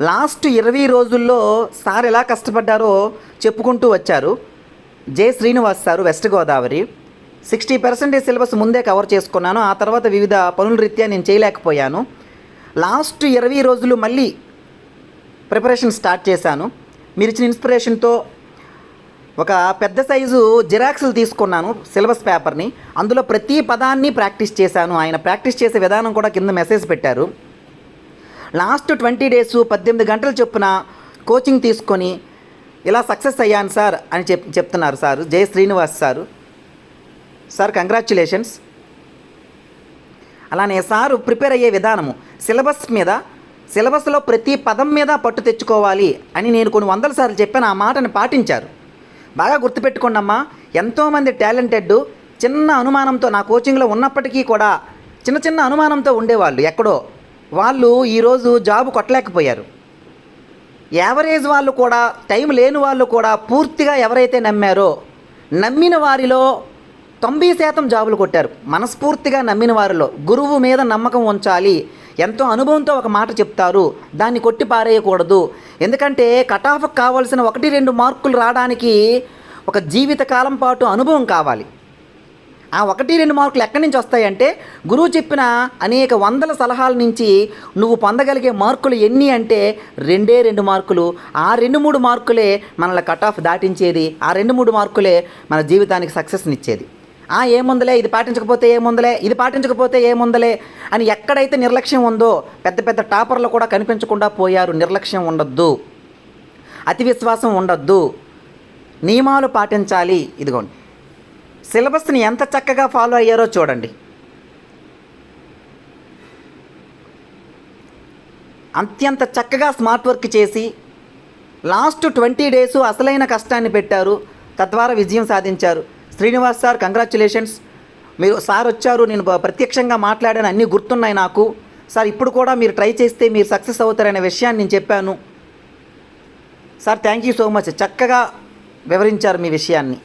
Last ఇరవై రోజుల్లో sir ఎలా కష్టపడ్డారో చెప్పుకుంటూ వచ్చారు. J Srinivas sir West Godavari. Sixty percentage syllabus ముందే కవర్ చేసుకున్నాను. ఆ తర్వాత వివిధ పనుల రీత్యా నేను చేయలేకపోయాను. లాస్ట్ ఇరవై రోజులు మళ్ళీ ప్రిపరేషన్ స్టార్ట్ చేశాను. మీరు ఇచ్చిన ఇన్స్పిరేషన్తో ఒక పెద్ద సైజు జిరాక్స్లు తీసుకున్నాను సిలబస్ పేపర్ని. అందులో ప్రతి పదాన్ని ప్రాక్టీస్ చేశాను. ఆయన ప్రాక్టీస్ చేసే విధానం కూడా కింద మెసేజ్ పెట్టారు. లాస్ట్ ట్వంటీ డేస్ పద్దెనిమిది గంటలు చొప్పున కోచింగ్ తీసుకొని ఇలా సక్సెస్ అయ్యాను సార్ అని చెప్ చెప్తున్నారు sir. Jaya Srinivas sir. Sir congratulations అలానే సారు ప్రిపేర్ అయ్యే విధానము. సిలబస్ మీద సిలబస్లో ప్రతి పదం మీద పట్టు తెచ్చుకోవాలి అని నేను కొన్ని వందల సార్లు చెప్పాను. ఆ మాటని పాటించారు. బాగా గుర్తుపెట్టుకోండమ్మా ఎంతోమంది టాలెంటెడ్ చిన్న అనుమానంతో నా కోచింగ్లో ఉన్నప్పటికీ కూడా చిన్న చిన్న అనుమానంతో ఉండేవాళ్ళు ఎక్కడో. వాళ్ళు ఈరోజు జాబ్ కొట్టలేకపోయారు. యావరేజ్ వాళ్ళు కూడా టైం లేని వాళ్ళు కూడా పూర్తిగా ఎవరైతే నమ్మారో నమ్మిన వారిలో తొంభై శాతం జాబులు కొట్టారు. మనస్ఫూర్తిగా నమ్మిన వారిలో గురువు మీద నమ్మకం ఉంచాలి. ఎంతో అనుభవంతో ఒక మాట చెప్తారు. దాన్ని కొట్టి పారేయకూడదు. ఎందుకంటే కటాఫ్ కావాల్సిన ఒకటి రెండు మార్కులు రావడానికి ఒక జీవితకాలం పాటు అనుభవం కావాలి. ఆ ఒకటి రెండు మార్కులు ఎక్కడి నుంచి వస్తాయంటే గురువు చెప్పిన అనేక వందల సలహాల నుంచి నువ్వు పొందగలిగే మార్కులు ఎన్ని అంటే రెండే రెండు మార్కులు ఆ రెండు మూడు మార్కులే మనల్ని కట్ ఆఫ్ దాటించేది ఆ రెండు మూడు మార్కులే మన జీవితానికి సక్సెస్నిచ్చేది ఆ ఏముందలే ఇది పాటించకపోతే ఏముందలే ఇది పాటించకపోతే ఏముందలే అని ఎక్కడైతే నిర్లక్ష్యం ఉందో పెద్ద పెద్ద టాపర్లు కూడా కనిపించకుండా పోయారు నిర్లక్ష్యం ఉండొద్దు. అతి విశ్వాసం ఉండొద్దు. నియమాలు పాటించాలి. ఇదిగోండి. సిలబస్ని ఎంత చక్కగా ఫాలో అయ్యారో చూడండి. అత్యంత చక్కగా స్మార్ట్ వర్క్ చేసి లాస్ట్ ట్వంటీ డేస్ అసలైన కష్టాన్ని పెట్టారు. తద్వారా విజయం సాధించారు. శ్రీనివాస్ సార్ కంగ్రాచులేషన్స్ మీరు సార్ వచ్చారు నేను ప్రత్యక్షంగా మాట్లాడాను అన్నీ గుర్తున్నాయి నాకు. సార్ ఇప్పుడు కూడా మీరు ట్రై చేస్తే మీరు సక్సెస్ అవుతారనే విషయాన్ని నేను చెప్పాను. Sir thank you so much చక్కగా వివరించారు మీ విషయాన్ని.